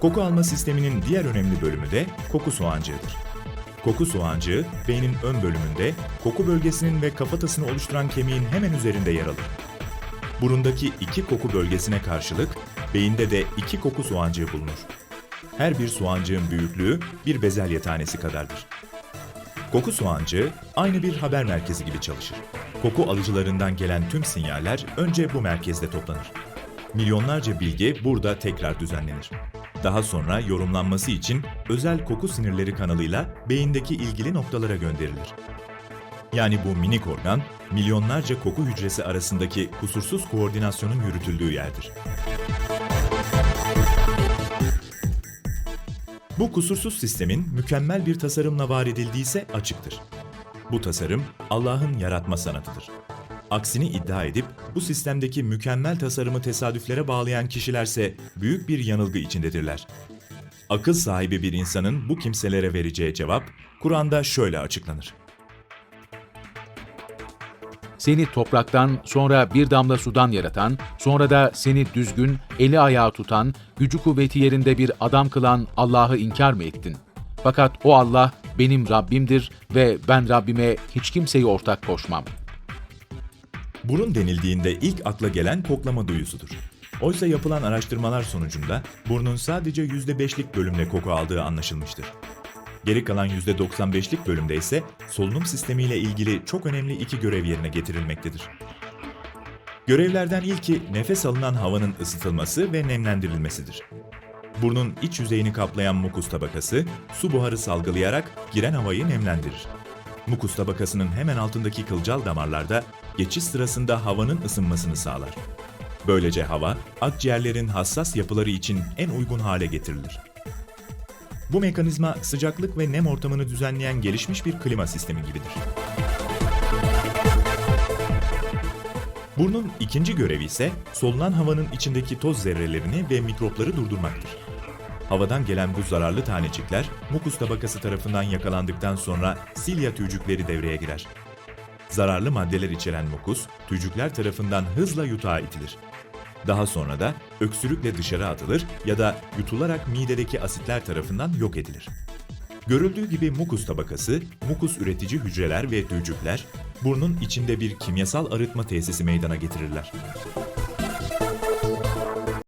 Koku alma sisteminin diğer önemli bölümü de koku soğancığıdır. Koku soğancığı beynin ön bölümünde koku bölgesinin ve kafatasını oluşturan kemiğin hemen üzerinde yer alır. Burundaki iki koku bölgesine karşılık beyinde de iki koku soğancığı bulunur. Her bir soğancığın büyüklüğü bir bezelye tanesi kadardır. Koku soğancığı aynı bir haber merkezi gibi çalışır. Koku alıcılarından gelen tüm sinyaller önce bu merkezde toplanır. Milyonlarca bilgi burada tekrar düzenlenir. Daha sonra yorumlanması için özel koku sinirleri kanalıyla beyindeki ilgili noktalara gönderilir. Yani bu minik organ, milyonlarca koku hücresi arasındaki kusursuz koordinasyonun yürütüldüğü yerdir. Bu kusursuz sistemin mükemmel bir tasarımla var edildiyse açıktır. Bu tasarım Allah'ın yaratma sanatıdır. Aksini iddia edip bu sistemdeki mükemmel tasarımı tesadüflere bağlayan kişilerse büyük bir yanılgı içindedirler. Akıl sahibi bir insanın bu kimselere vereceği cevap Kur'an'da şöyle açıklanır. Seni topraktan, sonra bir damla sudan yaratan, sonra da seni düzgün, eli ayağı tutan, gücü kuvveti yerinde bir adam kılan Allah'ı inkar mı ettin? Fakat o Allah benim Rabbimdir ve ben Rabbime hiç kimseyi ortak koşmam. Burun denildiğinde ilk akla gelen koklama duyusudur. Oysa yapılan araştırmalar sonucunda burnun sadece %5'lik bölümle koku aldığı anlaşılmıştır. Geri kalan %95'lik bölümde ise solunum sistemiyle ilgili çok önemli iki görev yerine getirilmektedir. Görevlerden ilki nefes alınan havanın ısıtılması ve nemlendirilmesidir. Burnun iç yüzeyini kaplayan mukus tabakası su buharı salgılayarak giren havayı nemlendirir. Mukus tabakasının hemen altındaki kılcal damarlarda geçiş sırasında havanın ısınmasını sağlar. Böylece hava akciğerlerin hassas yapıları için en uygun hale getirilir. Bu mekanizma sıcaklık ve nem ortamını düzenleyen gelişmiş bir klima sistemi gibidir. Burnun ikinci görevi ise solunan havanın içindeki toz zerrelerini ve mikropları durdurmaktır. Havadan gelen bu zararlı tanecikler mukus tabakası tarafından yakalandıktan sonra silya tüycükleri devreye girer. Zararlı maddeler içeren mukus, tüycükler tarafından hızla yutağa itilir. Daha sonra da öksürükle dışarı atılır ya da yutularak midedeki asitler tarafından yok edilir. Görüldüğü gibi mukus tabakası, mukus üretici hücreler ve tüycükler, burnun içinde bir kimyasal arıtma tesisi meydana getirirler.